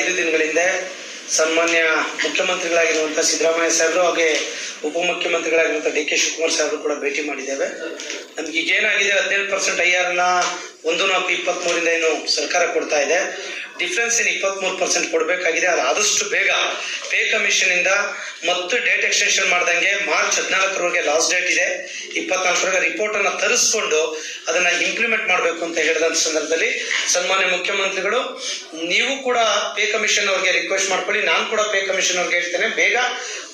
ಐದು ದಿನಗಳ ಹಿಂದೆ ಸನ್ಮಾನ್ಯ ಮುಖ್ಯಮಂತ್ರಿಗಳಾಗಿರುವಂಥ ಸಿದ್ದರಾಮಯ್ಯ ಸಾಹೇಬರು ಹಾಗೆ ಉಪಮುಖ್ಯಮಂತ್ರಿಗಳಾಗಿರುವಂಥ ಡಿ ಕೆ ಶಿವಕುಮಾರ್ ಸಾಹೇಬರು ಕೂಡ ಭೇಟಿ ಮಾಡಿದ್ದೇವೆ. ನಮ್ಗೆ ಈಗ ಏನಾಗಿದೆ ಹದಿನೇಳು ಪರ್ಸೆಂಟ್ ಐ ಆರ್ನ ಒಂದು ನಾಲ್ಕು ಇಪ್ಪತ್ತ್ಮೂರಿಂದ ಏನು ಸರ್ಕಾರ ಕೊಡ್ತಾ ಇದೆ. ಡಿಫ್ರೆನ್ಸ್ ಏನು ಇಪ್ಪತ್ತ್ಮೂರು ಪರ್ಸೆಂಟ್ ಕೊಡಬೇಕಾಗಿದೆ. ಅದು ಆದಷ್ಟು ಬೇಗ ಪೇ ಕಮಿಷನಿಂದ ಮತ್ತು ಡೇಟ್ ಎಕ್ಸ್ಟೆನ್ಷನ್ ಮಾಡ್ದಂಗೆ ಮಾರ್ಚ್ ಹದಿನಾಲ್ಕರವರೆಗೆ ಲಾಸ್ಟ್ ಡೇಟ್ ಇದೆ. ಇಪ್ಪತ್ನಾಲ್ಕರವರೆಗೆ ರಿಪೋರ್ಟ್ ಅನ್ನ ತರಿಸ್ಕೊಂಡು ಅದನ್ನ ಇಂಪ್ಲಿಮೆಂಟ್ ಮಾಡಬೇಕು ಅಂತ ಹೇಳಿದಂತ ಸಂದರ್ಭದಲ್ಲಿ ಸನ್ಮಾನ್ಯ ಮುಖ್ಯಮಂತ್ರಿಗಳು, ನೀವು ಕೂಡ ಪೇ ಕಮಿಷನ್ ಅವ್ರಿಗೆ ರಿಕ್ವೆಸ್ಟ್ ಮಾಡ್ಕೊಳ್ಳಿ, ನಾನು ಕೂಡ ಪೇ ಕಮಿಷನ್ ಅವ್ರಿಗೆ ಹೇಳ್ತೇನೆ. ಬೇಗ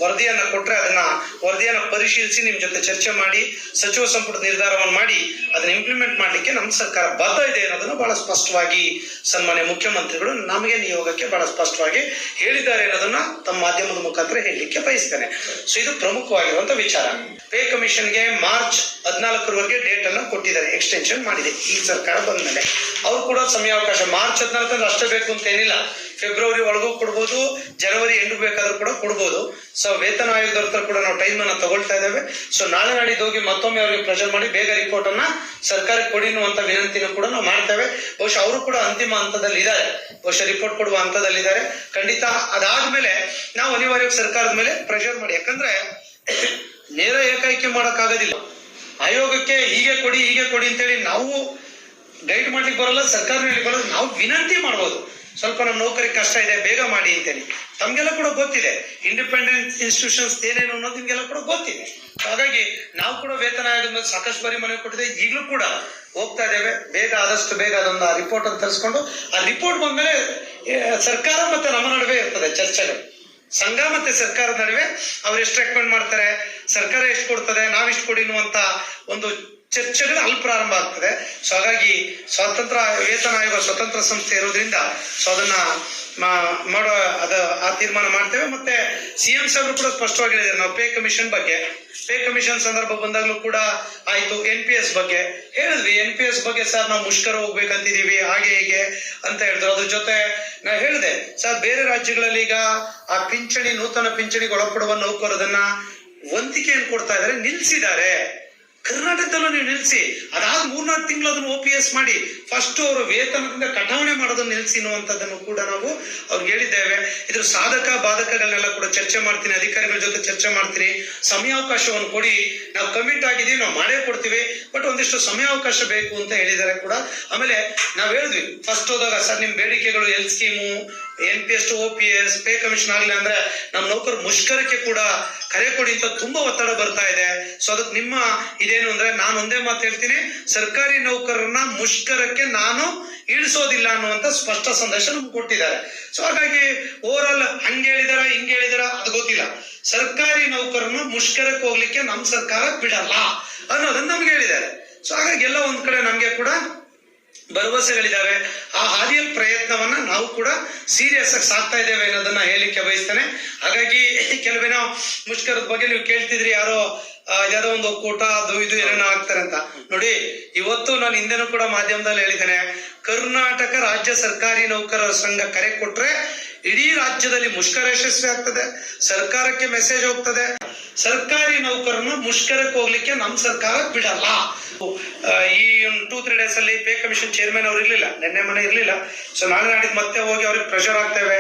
ವರದಿಯನ್ನ ಕೊಟ್ಟರೆ ಅದನ್ನ ವರದಿಯನ್ನ ಪರಿಶೀಲಿಸಿ ನಿಮ್ ಜೊತೆ ಚರ್ಚೆ ಮಾಡಿ, ಸಚಿವ ಸಂಪುಟ ನಿರ್ಧಾರವನ್ನು ಮಾಡಿ, ಅದನ್ನ ಇಂಪ್ಲಿಮೆಂಟ್ ಮಾಡಲಿಕ್ಕೆ ನಮ್ಮ ಸರ್ಕಾರ ಬದ್ಧ ಇದೆ ಅನ್ನೋದನ್ನು ಬಹಳ ಸ್ಪಷ್ಟವಾಗಿ ಸನ್ಮಾನ್ಯ ಮುಖ್ಯಮಂತ್ರಿಗಳು ನಮಗೆ ನಿಯೋಗಕ್ಕೆ ಬಹಳ ಸ್ಪಷ್ಟವಾಗಿ ಹೇಳಿದ್ದಾರೆ ಅನ್ನೋದನ್ನ ತಮ್ಮ ಮಾಧ್ಯಮದ ಮುಖಾಂತರ ಹೇಳಲಿಕ್ಕೆ ಬಯಸ್ತೇನೆ. ಸೊ ಇದು ಪ್ರಮುಖವಾಗಿರುವಂತ ವಿಚಾರ. ಪೇ ಕಮಿಷನ್ಗೆ ಮಾರ್ಚ್ ಹದಿನಾಲ್ಕರವರೆಗೆ ಡೇಟ್ ಅನ್ನು ಕೊಟ್ಟಿದ್ದಾರೆ. ಎಕ್ಸ್ಟೆನ್ಷನ್ ಮಾಡಿದೆ. ಈ ಸರ್ಕಾರ ಬಂದ ಮೇಲೆ ಅವ್ರು ಕೂಡ ಸಮಯಾವಕಾಶ ಮಾರ್ಚ್ ಹದಿನಾಲ್ಕಂದ್ರೆ ಅಷ್ಟೇ ಬೇಕು ಅಂತ ಏನಿಲ್ಲ. ಫೆಬ್ರವರಿ ಒಳಗೂ ಕೊಡ್ಬೋದು. ಜನವರಿ ಎಂಡ್ ಬೇಕಾದ್ರೂ ಕೂಡ ಕೊಡ್ಬೋದು. ಸೊ ವೇತನ ಆಯೋಗದ ಹತ್ರ ಕೂಡ ನಾವು ಟೈಮ್ ಅನ್ನ ತಗೊಳ್ತಾ ಇದ್ದೇವೆ. ಸೊ ನಾಳೆ ನಾಡಿದ್ದು ಹೋಗಿ ಮತ್ತೊಮ್ಮೆ ಅವರಿಗೆ ಪ್ರೆಷರ್ ಮಾಡಿ ಬೇಗ ರಿಪೋರ್ಟ್ ಅನ್ನ ಸರ್ಕಾರಕ್ಕೆ ಕೊಡಿ ಅನ್ನುವಂತ ವಿನಂತಿನ ಕೂಡ ನಾವು ಮಾಡ್ತೇವೆ. ಬಹುಶಃ ಅವರು ಕೂಡ ಅಂತಿಮ ಹಂತದಲ್ಲಿ ಇದ್ದಾರೆ ಬಹುಶಃ ರಿಪೋರ್ಟ್ ಕೊಡುವ ಹಂತದಲ್ಲಿದ್ದಾರೆ. ಖಂಡಿತ ಅದಾದ್ಮೇಲೆ ನಾವು ಅನಿವಾರ್ಯ ಸರ್ಕಾರದ ಮೇಲೆ ಪ್ರೆಷರ್ ಮಾಡಿ. ಯಾಕಂದ್ರೆ ನೇರ ಏಕಾಏಕಿ ಮಾಡೋಕ್ಕಾಗೋದಿಲ್ಲ. ಆಯೋಗಕ್ಕೆ ಹೀಗೆ ಕೊಡಿ ಹೀಗೆ ಕೊಡಿ ಅಂತೇಳಿ ನಾವು ಗೈಡ್ ಮಾಡ್ಲಿಕ್ಕೆ ಬರಲ್ಲ ಸರ್ಕಾರ ಬರಲ್ಲ, ನಾವು ವಿನಂತಿ ಮಾಡ್ಬೋದು. ಸ್ವಲ್ಪ ನಮ್ಮ ನೌಕರಿಗೆ ಕಷ್ಟ ಇದೆ, ಬೇಗ ಮಾಡಿ ಅಂತೇಳಿ. ತಮ್ಗೆಲ್ಲ ಕೂಡ ಗೊತ್ತಿದೆ. ಇಂಡಿಪೆಂಡೆಂಟ್ ಇನ್ಸ್ಟಿಟ್ಯೂಷನ್ಸ್ ಏನೇನು ಅನ್ನೋದು ನಿಮ್ಗೆಲ್ಲ ಕೂಡ ಗೊತ್ತಿದೆ. ಹಾಗಾಗಿ ನಾವು ಕೂಡ ವೇತನ ಆಯೋಗದ ಸಾಕಷ್ಟು ಬಾರಿ ಮನೆ ಕೊಟ್ಟಿದೆ. ಈಗಲೂ ಕೂಡ ಹೋಗ್ತಾ ಇದ್ದೇವೆ. ಬೇಗ ಆದಷ್ಟು ಬೇಗ ಅದೊಂದು ಆ ರಿಪೋರ್ಟ್ ಅನ್ನು ತರಿಸ್ಕೊಂಡು, ಆ ರಿಪೋರ್ಟ್ ಬಂದ್ಮೇಲೆ ಸರ್ಕಾರ ಮತ್ತೆ ನಮ್ಮ ನಡುವೆ ಇರ್ತದೆ ಚರ್ಚೆಗಳು. ಸಂಘ ಮತ್ತೆ ಸರ್ಕಾರದ ನಡುವೆ ಅವ್ರು ಎಷ್ಟು ರೆಕಮೆಂಡ್ ಮಾಡ್ತಾರೆ? ಸರ್ಕಾರ ಎಷ್ಟು ಕೊಡ್ತದೆ? ನಾವಿಷ್ಟು ಕೊಡಿ ಅನ್ನುವಂತ ಒಂದು ಚರ್ಚೆಗಳು ಅಲ್ಲಿ ಪ್ರಾರಂಭ ಆಗ್ತದೆ. ಸೊ ಹಾಗಾಗಿ ಸ್ವಾತಂತ್ರ್ಯ ವೇತನ ಆಯೋಗ ಸ್ವತಂತ್ರ ಸಂಸ್ಥೆ ಇರೋದ್ರಿಂದ ಸೊ ಅದನ್ನ ಮಾಡೋ, ಅದ, ಆ ತೀರ್ಮಾನ ಮಾಡ್ತೇವೆ. ಮತ್ತೆ ಸಿ ಎಂ ಸಾಹೇಬರು ಕೂಡ ಸ್ಪಷ್ಟವಾಗಿ ಹೇಳಿದ್ದಾರೆ. ನಾವು ಪೇ ಕಮಿಷನ್ ಬಗ್ಗೆ. ಪೇ ಕಮಿಷನ್ ಸಂದರ್ಭ ಬಂದಾಗಲೂ ಕೂಡ ಆಯ್ತು. ಎನ್ ಪಿ ಎಸ್ ಬಗ್ಗೆ ಹೇಳಿದ್ವಿ. ಎನ್ ಪಿ ಎಸ್ ಬಗ್ಗೆ ಸರ್ ನಾವು ಮುಷ್ಕರ ಹೋಗ್ಬೇಕಂತಿದೀವಿ ಹಾಗೆ ಹೀಗೆ ಅಂತ ಹೇಳಿದ್ರು. ಅದ್ರ ಜೊತೆ ನಾ ಹೇಳಿದೆ, ಸರ್ ಬೇರೆ ರಾಜ್ಯಗಳಲ್ಲಿ ಈಗ ಆ ಪಿಂಚಣಿ, ನೂತನ ಪಿಂಚಣಿಗೆ ಒಳಪಡುವ ನೌಕರರನ್ನ ವಂತಿಕೆಯನ್ನು ಕೊಡ್ತಾ ಇದ್ದಾರೆ, ನಿಲ್ಸಿದ್ದಾರೆ. ಕರ್ನಾಟಕದಲ್ಲೂ ನೀವು ನಿಲ್ಲಿಸಿ ಅದಾದ ಮೂರ್ನಾಲ್ಕು ತಿಂಗಳು ಅದನ್ನು ಓ ಪಿ ಎಸ್ ಮಾಡಿ ಫಸ್ಟ್ ಅವರು ವೇತನದಿಂದ ಕಟಾವಣೆ ಮಾಡೋದನ್ನು ಅನ್ನುವಂಥದ್ದನ್ನು ಕೂಡ ನಾವು ಅವ್ರಿಗೆ ಹೇಳಿದ್ದೇವೆ. ಇದ್ರ ಸಾಧಕ ಬಾಧಕಗಳನ್ನೆಲ್ಲ ಕೂಡ ಚರ್ಚೆ ಮಾಡ್ತೀನಿ, ಅಧಿಕಾರಿಗಳ ಜೊತೆ ಚರ್ಚೆ ಮಾಡ್ತೀನಿ. ಸಮಯಾವಕಾಶವನ್ನು ಕೊಡಿ. ನಾವು ಕಮಿಟ್ ಆಗಿದ್ದೀವಿ, ನಾವು ಮಾಡೇ ಕೊಡ್ತೀವಿ ಬಟ್ ಒಂದಿಷ್ಟು ಸಮಯಾವಕಾಶ ಬೇಕು ಅಂತ ಹೇಳಿದ್ದಾರೆ ಕೂಡ. ಆಮೇಲೆ ನಾವು ಹೇಳಿದ್ವಿ ಫಸ್ಟ್ ಹೋದಾಗ ಸರ್ ನಿಮ್ಮ ಬೇಡಿಕೆಗಳು L scheme N P S O P S pay commission ಆಗಲಿ ಅಂದ್ರೆ ನಮ್ಮ ನೌಕರ ಮುಷ್ಕರಕ್ಕೆ ಕೂಡ ಕರೆ ಕೊಡಿ ಅಂತ ತುಂಬಾ ಒತ್ತಡ ಬರ್ತಾ ಇದೆ. ಸೊ ಅದಕ್ಕೆ ನಿಮ್ಮ ಇದೇನು ಅಂದ್ರೆ ನಾನು ಒಂದೇ ಮಾತು ಹೇಳ್ತೀನಿ, ಸರ್ಕಾರಿ ನೌಕರರನ್ನ ಮುಷ್ಕರಕ್ಕೆ ನಾನು ಇಳಿಸೋದಿಲ್ಲ ಅನ್ನುವಂತ ಸ್ಪಷ್ಟ ಸಂದೇಶ ನಮ್ಗೆ ಕೊಟ್ಟಿದ್ದಾರೆ. ಸೊ ಹಾಗಾಗಿ ಓವರ್ ಆಲ್ ಹಂಗೆ ಹೇಳಿದಾರ, ಹಿಂಗೆ ಹೇಳಿದಾರ, ಅದು ಗೊತ್ತಿಲ್ಲ. ಸರ್ಕಾರಿ ನೌಕರನ್ನ ಮುಷ್ಕರಕ್ಕೆ ಹೋಗ್ಲಿಕ್ಕೆ ನಮ್ಮ ಸರ್ಕಾರ ಬಿಡಲ್ಲ ಅನ್ನೋದನ್ನ ನಮ್ಗೆ ಹೇಳಿದ್ದಾರೆ. ಸೊ ಹಾಗಾಗಿ ಎಲ್ಲ ಒಂದ್ ಕಡೆ ನಮ್ಗೆ ಕೂಡ ಭರವಸೆಗಳಿದ್ದಾವೆ ಆ ಹಾದಿಯಲ್ಲಿ ಪ್ರಯತ್ನವನ್ನ ನಾವು ಕೂಡ ಸೀರಿಯಸ್ ಆಗಿ ಸಾಕ್ತಾ ಇದ್ದೇವೆ ಅನ್ನೋದನ್ನ ಹೇಳಲಿಕ್ಕೆ ಬಯಸ್ತೇನೆ. ಹಾಗಾಗಿ ಕೆಲವೇನೋ ಮುಷ್ಕರದ ಬಗ್ಗೆ ನೀವು ಕೇಳ್ತಿದ್ರಿ, ಯಾರೋ ಯಾವ್ದೋ ಒಂದು ಒಕ್ಕೂಟ ಅದು ಇದು ಏನೇನೋ ಆಗ್ತಾರೆ ಅಂತ. ನೋಡಿ, ಇವತ್ತು ನಾನು ಹಿಂದೆನೂ ಕೂಡ ಮಾಧ್ಯಮದಲ್ಲಿ ಹೇಳಿದ್ದೇನೆ, ಕರ್ನಾಟಕ ರಾಜ್ಯ ಸರ್ಕಾರಿ ನೌಕರರ ಸಂಘ ಕರೆ ಕೊಟ್ರೆ ಇಡೀ ರಾಜ್ಯದಲ್ಲಿ ಮುಷ್ಕರ ಯಶಸ್ವಿ ಆಗ್ತದೆ. ಸರ್ಕಾರಕ್ಕೆ ಮೆಸೇಜ್ ಹೋಗ್ತದೆ. ಸರ್ಕಾರಿ ನೌಕರನ್ನ ಮುಷ್ಕರಕ್ಕೆ ಹೋಗ್ಲಿಕ್ಕೆ ನಮ್ಮ ಸರ್ಕಾರ ಬಿಡಲ್ಲ. ಈ ಒಂದು ಟೂ ತ್ರೀ ಡೇಸ್ ಅಲ್ಲಿ ಪೇ ಕಮಿಷನ್ ಚೇರ್ಮನ್ ಅವ್ರು ಇರ್ಲಿಲ್ಲ, ನಿನ್ನೆ ಮನೆ ಇರ್ಲಿಲ್ಲ. ಸೊ ನಾಳೆ ನಾಡಿದ್ ಮತ್ತೆ ಹೋಗಿ ಅವ್ರಿಗೆ ಪ್ರೆಷರ್ ಆಗ್ತೇವೆ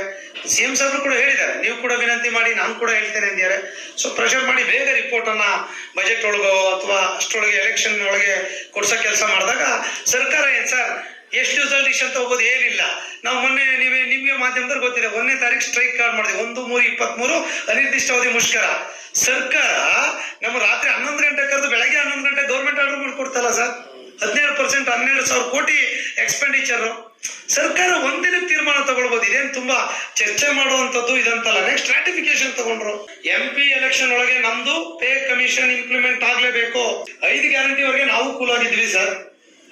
ಸಿಎಂ ಸರ್ ಕೂಡ ಹೇಳಿದ್ದಾರೆ, ನೀವು ಕೂಡ ವಿನಂತಿ ಮಾಡಿ, ನಾನು ಕೂಡ ಹೇಳ್ತೇನೆ ಅಂದಿದ್ದಾರೆ. ಸೊ ಪ್ರೆಷರ್ ಮಾಡಿ ಬೇಗ ರಿಪೋರ್ಟ್ ಅನ್ನ ಬಜೆಟ್ ಒಳಗೋ ಅಥವಾ ಅಷ್ಟೊಳಗೆ ಎಲೆಕ್ಷನ್ ಒಳಗೆ ಕೊಡ್ಸೋ ಕೆಲಸ ಮಾಡಿದಾಗ ಸರ್ಕಾರ ಏನ್ ಸರ್ ಎಷ್ಟು ದಿವಸದಲ್ಲಿ ಅಂತ ಹೋಗೋದು ಏನಿಲ್ಲ. ನಾವು ಮೊನ್ನೆ ನೀವೇ, ನಿಮಗೆ ಮಾಧ್ಯಮದಲ್ಲಿ ಗೊತ್ತಿಲ್ಲ ಒಂದನೇ ತಾರೀಕು ಸ್ಟ್ರೈಕ್ ಕಾರ್ಡ್ ಮಾಡಿದೆ ಒಂದು ಮೂರು ಇಪ್ಪತ್ಮೂರು ಅನಿರ್ದಿಷ್ಟಾವಧಿ ಮುಷ್ಕರ. ಸರ್ಕಾರ ನಮ್ಮ ರಾತ್ರಿ ಹನ್ನೊಂದು ಗಂಟೆ ಕರೆದು ಬೆಳಗ್ಗೆ ಹನ್ನೊಂದು ಗಂಟೆ ಗೌರ್ಮೆಂಟ್ ಆರ್ಡರ್ ಮಾಡಿಕೊಡ್ತಲ್ಲ ಸರ್ ಹದಿನೇಳು ಪರ್ಸೆಂಟ್ ಹನ್ನೆರಡು ಸಾವಿರ ಕೋಟಿ ಎಕ್ಸ್ಪೆಂಡಿಚರ್ ಸರ್ಕಾರ ಒಂದಿನ ತೀರ್ಮಾನ ತಗೊಳ್ಬಹುದು ಇದೇನು ತುಂಬಾ ಚರ್ಚೆ ಮಾಡುವಂತದ್ದು ಇದಂತಲ್ಲ. ನೆಕ್ಸ್ಟ್ ರಾಟಿಫಿಕೇಶನ್ ತಗೊಂಡ್ರು. ಎಂ ಪಿ ಎಲೆಕ್ಷನ್ ಒಳಗೆ ನಮ್ದು ಪೇ ಕಮಿಷನ್ ಇಂಪ್ಲಿಮೆಂಟ್ ಆಗ್ಲೇಬೇಕು. ಐದು ಗ್ಯಾರಂಟಿ ವರೆಗೆ ನಾವು ಕೂಲ್ ಆಗಿದ್ವಿ ಸರ್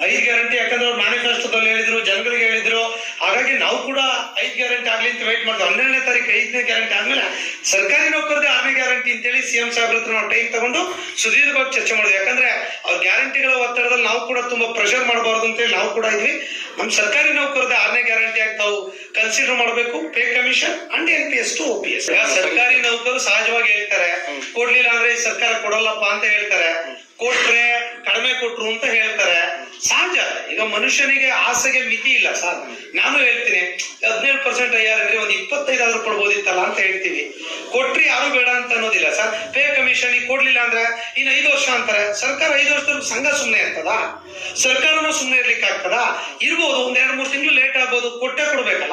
ಐದು ಗ್ಯಾರಂಟಿ ಯಾಕಂದ್ರೆ ಅವ್ರು ಮ್ಯಾನಿಫೆಸ್ಟೋದಲ್ಲಿ ಹೇಳಿದ್ರು ಜನಗಳಿಗೆ ಹೇಳಿದ್ರು. ಹಾಗಾಗಿ ನಾವು ಕೂಡ ಐದು ಗ್ಯಾರಂಟಿ ಆಗ್ಲಿ ಅಂತ ವೇಟ್ ಮಾಡಿದ್ವಿ ಹನ್ನೆರಡನೇ ತಾರೀಕು ಐದನೇ ಗ್ಯಾರಂಟಿ ಆದ್ಮೇಲೆ ಸರ್ಕಾರಿ ನೌಕರದೇ ಆರನೇ ಗ್ಯಾರಂಟಿ ಅಂತೇಳಿ ಸಿಎಂ ಸಾಹೇಬ್ರ ಹತ್ರ ನಾವು ಟೈಮ್ ತಗೊಂಡು ಸುದೀರ್ಘವಾಗಿ ಚರ್ಚೆ ಮಾಡಿದ್ವಿ. ಯಾಕಂದ್ರೆ ಅವ್ರ ಗ್ಯಾರಂಟಿಗಳ ಒತ್ತಡದಲ್ಲಿ ನಾವು ಕೂಡ ತುಂಬಾ ಪ್ರೆಷರ್ ಮಾಡಬಾರ್ದು ಅಂತೇಳಿ ನಾವು ಕೂಡ ಇದ್ವಿ. ನಮ್ ಸರ್ಕಾರಿ ನೌಕರದೇ ಆರನೇ ಗ್ಯಾರಂಟಿ ಆಗಿ ತಾವು ಕನ್ಸಿಡರ್ ಮಾಡಬೇಕು. Pay commission and N P S to P S ಸರ್ಕಾರಿ ನೌಕರು ಸಹಜವಾಗಿ ಹೇಳ್ತಾರೆ ಕೊಡ್ಲಿಲ್ಲ ಅಂದ್ರೆ ಸರ್ಕಾರ ಕೊಡಲ್ಲಪ್ಪ ಅಂತ ಹೇಳ್ತಾರೆ. ಕೊಟ್ರೆ ಕಡಿಮೆ ಕೊಟ್ರು ಅಂತ ಹೇಳ್ತಾರೆ. ಸಹಜ ಈಗ ಮನುಷ್ಯನಿಗೆ ಆಸೆಗೆ ಮಿತಿ ಇಲ್ಲ ಸರ್. ನಾನು ಹೇಳ್ತೀನಿ, ಹದಿನೇಳು ಪರ್ಸೆಂಟ್ ಐಆರ್ ಅಂದ್ರೆ ಒಂದು ಇಪ್ಪತ್ತೈದಾದ್ರೂ ಕೊಡ್ಬೋದಿತ್ತಲ್ಲ ಅಂತ ಹೇಳ್ತೀವಿ ಕೊಟ್ರಿ ಯಾರು ಬೇಡ ಅಂತ ಅನ್ನೋದಿಲ್ಲ ಸರ್. ಪೇ ಕಮಿಷನ್ ಈಗ ಕೊಡ್ಲಿಲ್ಲ ಅಂದ್ರೆ ಇನ್ನು ಐದು ವರ್ಷ ಅಂತಾರೆ. ಸರ್ಕಾರ ಐದು ವರ್ಷದ ಸಂಘ ಸುಮ್ಮನೆ ಇರ್ತದ? ಸರ್ಕಾರನೂ ಸುಮ್ಮನೆ ಇರ್ಲಿಕ್ಕೆ ಆಗ್ತದ? ಇರ್ಬೋದು, ಒಂದ್ ಎರಡು ಮೂರು ತಿಂಗಳು ಲೇಟ್ ಆಗ್ಬೋದು. ಕೊಟ್ಟೆ ಕೊಡ್ಬೇಕಲ್ಲ.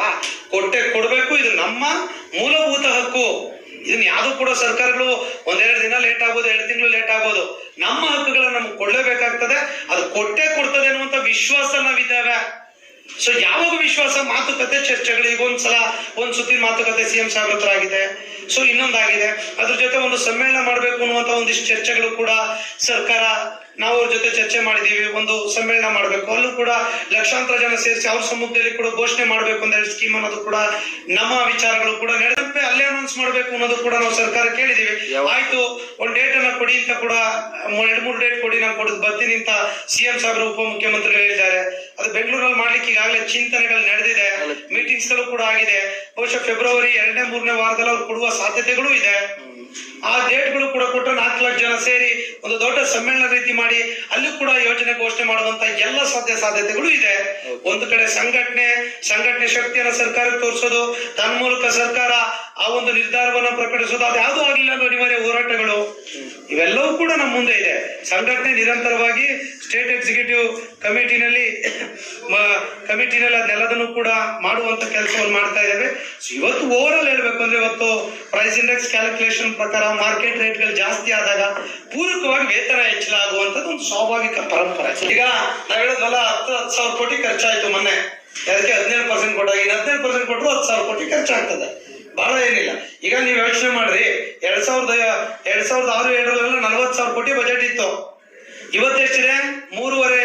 ಕೊಟ್ಟೆ ಕೊಡ್ಬೇಕು, ಇದು ನಮ್ಮ ಮೂಲಭೂತ ಹಕ್ಕು. ಇದನ್ನ ಯಾವ್ದು ಕೂಡ ಸರ್ಕಾರಗಳು ಒಂದೆರಡು ದಿನ ಲೇಟ್ ಆಗ್ಬೋದು, ಎರಡು ತಿಂಗಳು ಲೇಟ್ ಆಗ್ಬೋದು. ನಮ್ಮ ಹಕ್ಕುಗಳನ್ನ ನಮ್ಗೆ ಕೊಡ್ಲೇಬೇಕಾಗ್ತದೆ. ಅದು ಕೊಟ್ಟೆ ಕೊಡ್ತದೆ ಅನ್ನುವಂತ ವಿಶ್ವಾಸ ನಾವಿದ್ದೇವೆ. ಸೊ ಯಾವಾಗ ವಿಶ್ವಾಸ? ಮಾತುಕತೆ ಚರ್ಚೆಗಳು. ಈಗ ಒಂದ್ಸಲ, ಒಂದ್ ಸುತ್ತಿನ ಮಾತುಕತೆ ಸಿ ಎಂ ಸಾಹೇಬ್ರ ಹತ್ರ ಆಗಿದೆ. ಸೊ ಇನ್ನೊಂದಾಗಿದೆ. ಅದ್ರ ಜೊತೆ ಒಂದು ಸಮ್ಮೇಳನ ಮಾಡಬೇಕು ಅನ್ನುವಂತ ಒಂದಿಷ್ಟು ಚರ್ಚೆಗಳು ಕೂಡ ಸರ್ಕಾರ ನಾವು ಅವ್ರ ಜೊತೆ ಚರ್ಚೆ ಮಾಡಿದೀವಿ ಒಂದು ಸಮ್ಮೇಳನ ಮಾಡಬೇಕು. ಅಲ್ಲೂ ಕೂಡ ಲಕ್ಷಾಂತರ ಜನ ಸೇರಿಸಿ ಅವ್ರ ಸಮ್ಮುಖದಲ್ಲಿ ಕೂಡ ಘೋಷಣೆ ಮಾಡ್ಬೇಕು ಅಂತ ಹೇಳಿ ಸ್ಕೀಮ್ ಅನ್ನೋದು ಕೂಡ ನಮ್ಮ ವಿಚಾರಗಳು ಕೂಡ ನಡೆದಂತೆ ಅಲ್ಲೇ ಅನೌನ್ಸ್ ಮಾಡಬೇಕು ಅನ್ನೋದು ಕೂಡ ನಾವು ಸರ್ಕಾರ ಕೇಳಿದೀವಿ ಆಯ್ತು ಒಂದ್ ಡೇಟ್ ಅನ್ನ ಕೊಡಿ ಅಂತ ಕೂಡ ಎರಡ್ ಮೂರು ಡೇಟ್ ಕೊಡಿ ನಾನು ಕೊಡೋದು ಬರ್ತೀನಿ ಅಂತ ಸಿಎಂ ಉಪ ಉಪಮುಖ್ಯಮಂತ್ರಿಗಳು ಹೇಳಿದ್ದಾರೆ. ಅದು ಬೆಂಗಳೂರಲ್ಲಿ ಮಾಡ್ಲಿಕ್ಕೆ ಈಗಾಗಲೇ ಚಿಂತನೆಗಳು ನಡೆದಿದೆ. ಮೀಟಿಂಗ್ಸ್ಗಳು ಕೂಡ ಆಗಿದೆ. ಬಹುಶಃ ಫೆಬ್ರವರಿ ಎರಡನೇ ಮೂರನೇ ವಾರದಲ್ಲಿ ಅವ್ರು ಕೊಡುವ ಸಾಧ್ಯತೆಗಳು ಇದೆ. ಆ ಡೇಟ್ಗಳು ಕೂಡ ಕೊಟ್ಟು ನಾಲ್ಕು ಲಕ್ಷ ಜನ ಸೇರಿ ಒಂದು ದೊಡ್ಡ ಸಮ್ಮೇಳನ ರೀತಿ ಮಾಡಿ ಅಲ್ಲಿ ಕೂಡ ಯೋಜನೆ ಘೋಷಣೆ ಮಾಡುವಂತ ಎಲ್ಲ ಸಾಧ್ಯ ಸಾಧ್ಯತೆಗಳು ಇದೆ. ಒಂದು ಕಡೆ ಸಂಘಟನೆ ಸಂಘಟನೆ ಶಕ್ತಿಯನ್ನ ಸರ್ಕಾರಕ್ಕೆ ತೋರಿಸೋದು ತನ್ಮೂಲಕ ಸರ್ಕಾರ ಆ ಒಂದು ನಿರ್ಧಾರವನ್ನ ಪ್ರಕಟಿಸೋದು ಅದು ಯಾವುದು ಆಗಲಿಲ್ಲ ಅನ್ನೋ ಅನಿವಾರ್ಯ ಹೋರಾಟಗಳು. ಇವೆಲ್ಲವೂ ಕೂಡ ನಮ್ಮ ಮುಂದೆ ಇದೆ. ಸಂಘಟನೆ ನಿರಂತರವಾಗಿ ಸ್ಟೇಟ್ ಎಕ್ಸಿಕ್ಯೂಟಿವ್ ಕಮಿಟಿನಲ್ಲಿ ಕಮಿಟಿನಲ್ಲಿ ಅದನ್ನೆಲ್ಲದನ್ನು ಕೂಡ ಮಾಡುವಂತ ಕೆಲಸವನ್ನು ಮಾಡ್ತಾ ಇದ್ದೇವೆ. ಇವತ್ತು ಓವರ್ ಆಲ್ ಹೇಳ್ಬೇಕು ಅಂದ್ರೆ ಇವತ್ತು ಪ್ರೈಸ್ ಇಂಡೆಕ್ಸ್ ಕ್ಯಾಲ್ಕುಲೇಷನ್ ಪ್ರಕಾರ ಮಾರ್ಕೆಟ್ ರೇಟ್ಗಳು ಜಾಸ್ತಿ ಆದಾಗ ಪೂರಕವಾಗಿ ವೇತನ ಹೆಚ್ಚಳ ಆಗುವಂತದ್ದು ಒಂದು ಸ್ವಾಭಾವಿಕ ಪರಂಪರೆ. ಈಗ ನಾವ್ ಹೇಳೋದಲ್ಲ ಹತ್ತು ಹತ್ತು ಸಾವಿರ ಕೋಟಿ ಖರ್ಚಾಯ್ತು ಮೊನ್ನೆ. ಅದಕ್ಕೆ ಹದಿನೇಳು ಪರ್ಸೆಂಟ್ ಕೊಟ್ಟಾಗ ಈಗ ಹದಿನೇಳು ಪರ್ಸೆಂಟ್ ಕೊಟ್ಟರು ಹತ್ತು ಸಾವಿರ ಕೋಟಿ ಖರ್ಚಾಗ್ತದೆ. ಬಹಳ ಏನಿಲ್ಲ. ಈಗ ನೀವು ಯೋಚನೆ ಮಾಡ್ರಿ, ಎರಡ್ ಸಾವಿರದ ಎರಡ್ ಸಾವಿರದ ಆರು ಏಳರಲ್ಲೆಲ್ಲ ನಲ್ವತ್ತು ಸಾವಿರ ಕೋಟಿ ಬಜೆಟ್ ಇತ್ತು. ಇವತ್ತೆಷ್ಟಿದೆ? ಮೂರುವರೆ.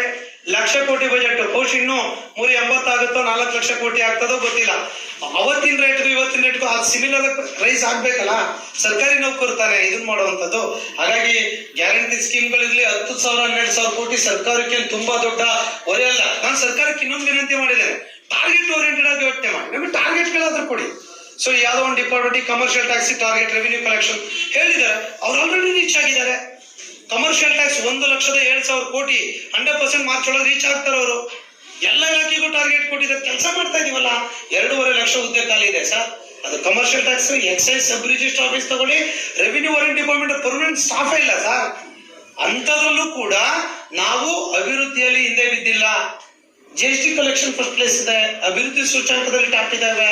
ಲಕ್ಷ ಕೋಟಿ ಬಜೆಟ್ ಬಹುಶಃ ಇನ್ನು ಮೂರು ಎಂಬತ್ತಾಗುತ್ತೋ ನಾಲ್ಕು ಲಕ್ಷ ಕೋಟಿ ಆಗ್ತದೋ ಗೊತ್ತಿಲ್ಲ. ಅವತ್ತಿನ ರೇಟ್ಗೂ ಇವತ್ತಿನ ರೇಟ್ಗೂ ಅದು ಸಿಮಿಲರ್ ರೈಸ್ ಆಗ್ಬೇಕಲ್ಲ? ಸರ್ಕಾರಿ ನೌಕರು ತಾನೆ ಇದನ್ನ ಮಾಡುವಂಥದ್ದು. ಹಾಗಾಗಿ ಗ್ಯಾರಂಟಿ ಸ್ಕೀಮ್ಗಳಿರ್ಲಿ ಹತ್ತು ಸಾವಿರ, ಹನ್ನೆರಡು ಸಾವಿರ ಕೋಟಿ ಸರ್ಕಾರಕ್ಕೆ ತುಂಬಾ ದೊಡ್ಡ ಹೊರೆ ಅಲ್ಲ. ನಾನು ಸರ್ಕಾರಕ್ಕೆ ಇನ್ನೊಂದು ವಿನಂತಿ ಮಾಡಿದ್ದೇನೆ. ಟಾರ್ಗೆಟ್ ಓರಿಯೆಂಟೆಡ್ ಆಗಿ ಯೋಚನೆ ಮಾಡಿ. ನಮಗೆ ಟಾರ್ಗೆಟ್ಗಳಾದ್ರೂ ಕೊಡಿ. ಸೊ ಯಾವ್ದೋ ಒಂದು department commercial taxes target revenue collection ಹೇಳಿದ್ದಾರೆ. ಅವ್ರು ಆಲ್ರೆಡಿ ರೀಚ್ ಆಗಿದ್ದಾರೆ. ಕಮರ್ಷಿಯಲ್ ಟ್ಯಾಕ್ಸ್ ಒಂದು ಲಕ್ಷದ ಏಳು ಸಾವಿರ ಕೋಟಿ ಹಂಡ್ರೆಡ್ ಪರ್ಸೆಂಟ್ ಮಾರ್ಚ್ ಒಳಗೆ ರೀಚ್ ಆಗ್ತಾರೆ ಅವರು. ಎಲ್ಲ ಇಲಾಖೆಗೂ ಟಾರ್ಗೆಟ್ ಕೊಟ್ಟಿದ್ದಾರೆ ಕೆಲಸ ಮಾಡ್ತಾ ಇದೀವಲ್ಲ, ಎರಡೂವರೆ ಲಕ್ಷ ಹುದ್ದೆ ಖಾಲಿ ಇದೆ ಸರ್. ಅದು commercial tax excise sub register office ತಗೊಳ್ಳಿ. ರೆವಿನ್ಯೂ ವಾರೆಂಟ್ ಡಿಪಾರ್ಟ್ಮೆಂಟ್ ಪರ್ಮನೆಂಟ್ ಸ್ಟಾಫೇ ಇಲ್ಲ ಸರ್. ಅಂಥದ್ರಲ್ಲೂ ಕೂಡ ನಾವು ಅಭಿವೃದ್ಧಿಯಲ್ಲಿ ಹಿಂದೆ ಬಿದ್ದಿಲ್ಲ. G S T collection first place ಇದೆ. ಅಭಿವೃದ್ಧಿ ಸೂಚಾಂಕದಲ್ಲಿ ಟಾಪ್ ಇದ್ದಾವೆ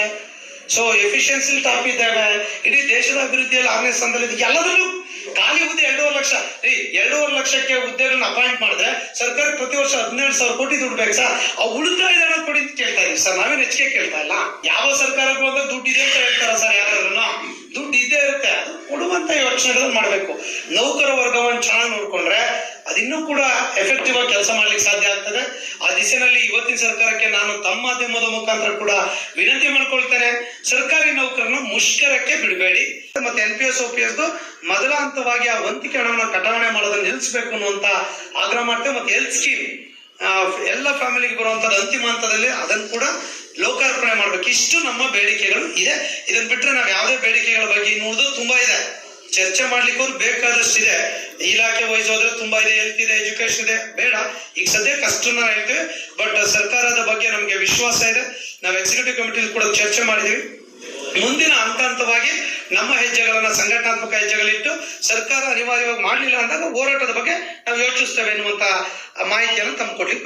ಸೊ ಎಫಿಷಿಯನ್ಸಿ ಟಾಪ್ ಇದ್ದಾವೆ ಇಡೀ ದೇಶದ ಅಭಿವೃದ್ಧಿಯಲ್ಲಿ ಆರನೇ ಸ್ಥಾನದಲ್ಲಿ. ಎಲ್ಲದರಲ್ಲೂ ಖಾಲಿ ಹುದ್ದೆ ಎರಡೂವರೆ ಲಕ್ಷ. ರೀ ಎರಡೂವರೆ ಲಕ್ಷಕ್ಕೆ ಹುದ್ದೆಗಳನ್ನ ಅಪಾಯಿಂಟ್ ಮಾಡಿದ್ರೆ ಸರ್ಕಾರ ಪ್ರತಿ ವರ್ಷ ಹದಿನೇಳು ಸಾವಿರ ಕೋಟಿ ದುಡ್ಡು ಸರ್. ಆ ಉಳಿತಾಯ ಹಣ ಕೊಡಿ ಅಂತ ಕೇಳ್ತಾ ಇದೀವಿ ಸರ್. ನಾವೇನು ಹೆಚ್ಚಿಗೆ ಕೇಳ್ತಾ ಇಲ್ಲ. ಯಾವ ಸರ್ಕಾರ ಅಂದ್ರೆ ದುಡ್ಡು ಇದೆ ಅಂತ ಹೇಳ್ತಾರ ಸರ್ ಯಾರಾದ್ರೂ ದುಡ್ಡು ಇದ್ದೇ ಇರುತ್ತೆ. ಅದು ಕೊಡುವಂತ ಯೋಚನೆಗಳನ್ನ ಮಾಡಬೇಕು. ನೌಕರ ವರ್ಗವನ್ನು ಚೆನ್ನಾಗಿ ನೋಡ್ಕೊಂಡ್ರೆ ಅದಿನ್ನೂ ಕೂಡ ಎಫೆಕ್ಟಿವ್ ಆಗಿ ಕೆಲಸ ಮಾಡ್ಲಿಕ್ಕೆ ಸಾಧ್ಯ ಆಗ್ತದೆ. ಆ ದಿಸೆನಲ್ಲಿ ಇವತ್ತಿನ ಸರ್ಕಾರಕ್ಕೆ ನಾನು ತಮ್ಮ ಮಾಧ್ಯಮದ ಮುಖಾಂತರ ಕೂಡ ವಿನಂತಿ ಮಾಡ್ಕೊಳ್ತೇನೆ. ಸರ್ಕಾರಿ ನೌಕರನ್ನು ಮುಷ್ಕರಕ್ಕೆ ಬಿಡಬೇಡಿ. ಮತ್ತೆ N P S P S ಮೊದಲ ಹಂತವಾಗಿ ಆ ವಂತಿಕೆ ಹಣವನ್ನು ಕಟಾವಣೆ ಮಾಡೋದನ್ನ ನಿಲ್ಲಿಸಬೇಕು ಅನ್ನುವಂತ ಆಗ್ರಹ ಮಾಡ್ತೇವೆ. ಮತ್ತೆ ಹೆಲ್ತ್ ಸ್ಕೀಮ್ ಎಲ್ಲ ಫ್ಯಾಮಿಲಿಗೆ ಬರುವಂತದ್ದು ಅಂತಿಮ ಹಂತದಲ್ಲಿ ಅದನ್ನು ಕೂಡ ಲೋಕಾರ್ಪಣೆ ಮಾಡ್ಬೇಕು. ಇಷ್ಟು ನಮ್ಮ ಬೇಡಿಕೆಗಳು ಇದೆ. ಇದನ್ನ ಬಿಟ್ಟರೆ ನಾವು ಯಾವುದೇ ಬೇಡಿಕೆಗಳ ಬಗ್ಗೆ ನೋಡೋದು ತುಂಬಾ ಇದೆ. ಚರ್ಚೆ ಮಾಡ್ಲಿಕ್ಕೆ ಅವ್ರು ಬೇಕಾದಷ್ಟಿದೆ ಇಲಾಖೆ ವೈಸ್ ಹೋದ್ರೆ ತುಂಬಾ ಇದೆ ಹೆಲ್ತ್ ಇದೆ ಎಜುಕೇಶನ್ ಇದೆ. ಬೇಡ. ಈಗ ಸದ್ಯ ಕಷ್ಟನ ಹೇಳ್ತೀವಿ. ಬಟ್ ಸರ್ಕಾರದ ಬಗ್ಗೆ ನಮ್ಗೆ ವಿಶ್ವಾಸ ಇದೆ. ನಾವು ಎಕ್ಸಿಕ್ಯೂಟಿವ್ ಕಮಿಟಿ ಕೂಡ ಚರ್ಚೆ ಮಾಡಿದೀವಿ. ಮುಂದಿನ ಹಂತ ಹಂತವಾಗಿ ನಮ್ಮ ಹೆಜ್ಜೆಗಳನ್ನ ಸಂಘಟನಾತ್ಮಕ ಹೆಜ್ಜೆಗಳಿಟ್ಟು ಸರ್ಕಾರ ಅನಿವಾರ್ಯವಾಗಿ ಮಾಡಲಿಲ್ಲ ಅಂದಾಗ ಹೋರಾಟದ ಬಗ್ಗೆ ನಾವು ಯೋಚಿಸ್ತೇವೆ ಎನ್ನುವಂತಹ ಮಾಹಿತಿಯನ್ನು ತಮ್ಮ ಕೊಡ್ಲಿಕ್ಕೆ